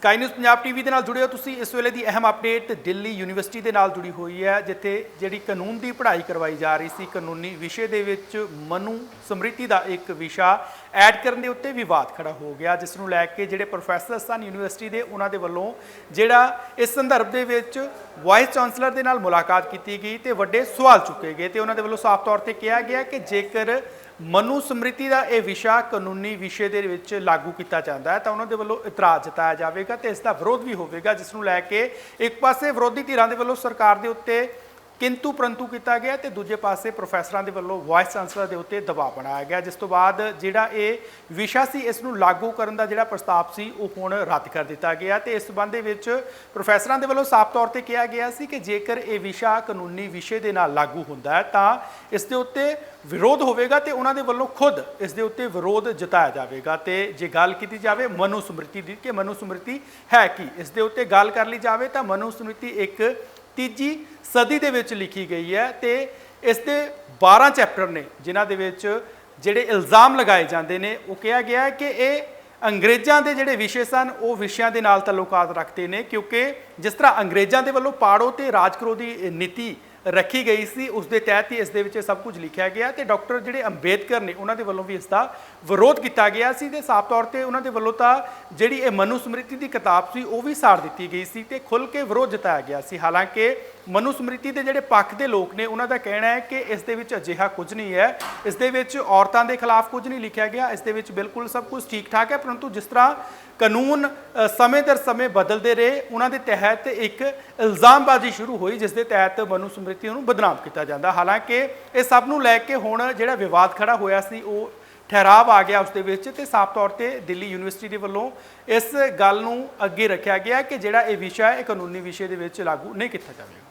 Sky news Punjab TV ਦੇ ਨਾਲ ਜੁੜੇ ਹੋ। ਤੁਸੀਂ ਇਸ ਵੇਲੇ ਦੀ ਅਹਿਮ ਅਪਡੇਟ ਦਿੱਲੀ ਯੂਨੀਵਰਸਿਟੀ ਦੇ ਨਾਲ ਜੁੜੀ ਹੋਈ ਹੈ, ਜਿੱਥੇ ਜਿਹੜੀ ਕਾਨੂੰਨ ਦੀ ਪੜ੍ਹਾਈ ਕਰਵਾਈ ਜਾ ਰਹੀ ਸੀ, ਕਾਨੂੰਨੀ ਵਿਸ਼ੇ ਦੇ ਵਿੱਚ ਮਨੂ ਸਮ੍ਰਿਤੀ ਦਾ ਇੱਕ ਵਿਸ਼ਾ ਐਡ ਕਰਨ ਦੇ ਉੱਤੇ ਵਿਵਾਦ ਖੜਾ ਹੋ ਗਿਆ, ਜਿਸ ਨੂੰ ਲੈ ਕੇ ਜਿਹੜੇ ਪ੍ਰੋਫੈਸਰ ਸਨ ਯੂਨੀਵਰਸਿਟੀ ਦੇ, ਉਹਨਾਂ ਦੇ ਵੱਲੋਂ ਜਿਹੜਾ ਇਸ ਸੰਦਰਭ ਦੇ ਵਿੱਚ ਵਾਈਸ ਚਾਂਸਲਰ ਦੇ ਨਾਲ ਮੁਲਾਕਾਤ ਕੀਤੀ ਗਈ ਤੇ ਵੱਡੇ ਸਵਾਲ ਚੁੱਕੇ ਗਏ ਤੇ ਉਹਨਾਂ ਦੇ ਵੱਲੋਂ ਸਾਫ਼ ਤੌਰ ਤੇ ਕਿਹਾ ਗਿਆ ਕਿ ਜੇਕਰ ਮਨੂ ਸਮ੍ਰਿਤੀ ਦਾ ਇਹ ਵਿਸ਼ਾ ਕਾਨੂੰਨੀ ਵਿਸ਼ੇ ਦੇ ਵਿੱਚ ਲਾਗੂ ਕੀਤਾ ਜਾਂਦਾ ਹੈ ਤਾਂ ਉਹਨਾਂ ਦੇ ਵੱਲੋਂ ਇਤਰਾਜ਼ ਜਤਾਇਆ ਜਾਵੇਗਾ ਤੇ ਇਸ ਦਾ ਵਿਰੋਧ ਵੀ ਹੋਵੇਗਾ, ਜਿਸ ਨੂੰ ਲੈ ਕੇ ਇੱਕ ਪਾਸੇ ਵਿਰੋਧੀ ਧਿਰਾਂ ਦੇ ਵੱਲੋਂ ਸਰਕਾਰ ਦੇ ਉੱਤੇ ਕਿੰਤੂ ਪ੍ਰੰਤੂ ਕੀਤਾ ਗਿਆ ਤੇ ਦੂਜੇ ਪਾਸੇ ਪ੍ਰੋਫੈਸਰਾਂ ਦੇ ਵੱਲੋਂ ਵਾਈਸ ਚਾਂਸਲਰ ਦੇ ਉੱਤੇ ਦਬਾਅ ਬਣਾਇਆ ਗਿਆ, ਜਿਸ ਤੋਂ ਬਾਅਦ ਜਿਹੜਾ ਇਹ ਵਿਸ਼ਾ ਸੀ, ਇਸ ਨੂੰ ਲਾਗੂ ਕਰਨ ਦਾ ਜਿਹੜਾ ਪ੍ਰਸਤਾਵ ਸੀ, ਉਹ ਹੁਣ ਰੱਦ ਕਰ ਦਿੱਤਾ ਗਿਆ ਤੇ ਇਸ ਸਬੰਧ ਦੇ ਵਿੱਚ ਪ੍ਰੋਫੈਸਰਾਂ ਦੇ ਵੱਲੋਂ ਸਾਫ਼ ਤੌਰ ਤੇ ਕਿਹਾ ਗਿਆ ਸੀ ਕਿ ਜੇਕਰ ਇਹ ਵਿਸ਼ਾ ਕਾਨੂੰਨੀ ਵਿਸ਼ੇ ਦੇ ਨਾਲ ਲਾਗੂ ਹੁੰਦਾ ਹੈ, ਤਾਂ ਇਸ ਦੇ ਉੱਤੇ ਵਿਰੋਧ ਹੋਵੇਗਾ ਤੇ ਉਹਨਾਂ ਦੇ ਵੱਲੋਂ ਖੁਦ ਇਸ ਦੇ ਉੱਤੇ ਵਿਰੋਧ ਜਤਾਇਆ ਜਾਵੇਗਾ। ਤੇ ਜੇ ਗੱਲ ਕੀਤੀ ਜਾਵੇ ਮਨੂ ਸਮ੍ਰਿਤੀ ਦੀ, ਕਿ ਮਨੂ ਸਮ੍ਰਿਤੀ ਹੈ ਕੀ? ਇਸ ਦੇ ਉੱਤੇ ਗੱਲ ਕਰ ਲਈ ਜਾਵੇ ਤਾਂ ਮਨੂ ਸਮ੍ਰਿਤੀ ਇੱਕ ਤੀਜੀ ਸਦੀ ਦੇ ਵਿੱਚ ਲਿਖੀ ਗਈ ਹੈ ਤੇ ਇਸ ਦੇ 12 ਚੈਪਟਰ ਨੇ, ਜਿਨ੍ਹਾਂ ਦੇ ਵਿੱਚ ਜਿਹੜੇ ਇਲਜ਼ਾਮ ਲਗਾਏ ਜਾਂਦੇ ਨੇ, ਉਹ ਕਿਹਾ ਗਿਆ ਹੈ ਕਿ ਇਹ ਅੰਗਰੇਜ਼ਾਂ ਦੇ ਜਿਹੜੇ ਵਿਸ਼ੇ ਸਨ, ਉਹ ਵਿਸ਼ਿਆਂ ਦੇ ਨਾਲ ਤਾਲੁਕਾਤ ਰੱਖਦੇ ਨੇ, ਕਿਉਂਕਿ ਜਿਸ ਤਰ੍ਹਾਂ ਅੰਗਰੇਜ਼ਾਂ ਦੇ ਵੱਲੋਂ ਪਾੜੋ ਤੇ ਰਾਜਕਰੋ ਦੀ ਨੀਤੀ ਰੱਖੀ ਗਈ ਸੀ, ਉਸ ਦੇ ਤਹਿਤ ਹੀ ਇਸ ਦੇ ਵਿੱਚ ਇਹ ਸਭ ਕੁਝ ਲਿਖਿਆ ਗਿਆ ਤੇ ਡਾਕਟਰ ਜਿਹੜੇ ਅੰਬੇਦਕਰ ਨੇ, ਉਹਨਾਂ ਦੇ ਵੱਲੋਂ ਵੀ ਇਸ ਦਾ ਵਿਰੋਧ ਕੀਤਾ ਗਿਆ ਸੀ ਤੇ ਸਾਫ਼ ਤੌਰ ਤੇ ਉਹਨਾਂ ਦੇ ਵੱਲੋਂ ਤਾਂ ਜਿਹੜੀ ਇਹ ਮਨੁਸਮ੍ਰਿਤੀ ਦੀ ਕਿਤਾਬ ਸੀ, ਉਹ ਵੀ ਸਾੜ ਦਿੱਤੀ ਗਈ ਸੀ ਤੇ ਖੁੱਲ ਕੇ ਵਿਰੋਧ ਜਤਾਇਆ ਗਿਆ ਸੀ। ਹਾਲਾਂਕਿ ਮਨੁਸਮ੍ਰਿਤੀ ਦੇ ਜਿਹੜੇ ਪੱਖ ਦੇ ਲੋਕ ਨੇ, ਉਹਨਾਂ ਦਾ ਕਹਿਣਾ ਹੈ ਕਿ ਇਸ ਦੇ ਵਿੱਚ ਅਜਿਹਾ ਕੁਝ ਨਹੀਂ ਹੈ। ਇਸ ਦੇ ਵਿੱਚ ਔਰਤਾਂ ਦੇ ਖਿਲਾਫ ਕੁਝ ਨਹੀਂ ਲਿਖਿਆ ਗਿਆ, ਇਸ ਦੇ ਵਿੱਚ ਬਿਲਕੁਲ ਸਭ ਕੁਝ ਠੀਕ ਠਾਕ ਹੈ, ਪਰੰਤੂ ਜਿਸ ਤਰ੍ਹਾਂ ਕਾਨੂੰਨ ਸਮੇਂ ਦਰ ਸਮੇਂ ਬਦਲਦੇ ਰਹੇ, ਉਹਨਾਂ ਦੇ ਤਹਿਤ ਇੱਕ ਇਲਜ਼ਾਮਬਾਜ਼ੀ ਸ਼ੁਰੂ ਹੋਈ, ਜਿਸ ਦੇ ਤਹਿਤ ਮਨੂ ਸਮ੍ਰਿਤੀ ਨੂੰ ਬਦਨਾਮ ਕੀਤਾ ਜਾਂਦਾ। ਹਾਲਾਂਕਿ ਇਹ ਸਭ ਨੂੰ ਲੈ ਕੇ ਹੁਣ ਜਿਹੜਾ ਵਿਵਾਦ ਖੜਾ ਹੋਇਆ ਸੀ, ਉਹ ਠਹਿਰਾਵ ਆ ਗਿਆ ਉਸ ਦੇ ਵਿੱਚ ਤੇ ਸਾਫ਼ ਤੌਰ ਤੇ ਦਿੱਲੀ ਯੂਨੀਵਰਸਿਟੀ ਦੇ ਵੱਲੋਂ ਇਸ ਗੱਲ ਨੂੰ ਅੱਗੇ ਰੱਖਿਆ ਗਿਆ ਕਿ ਜਿਹੜਾ ਇਹ ਵਿਸ਼ਾ ਹੈ, ਇਹ ਕਾਨੂੰਨੀ ਵਿਸ਼ੇ ਦੇ ਵਿੱਚ ਲਾਗੂ ਨਹੀਂ ਕੀਤਾ ਜਾਵੇਗਾ।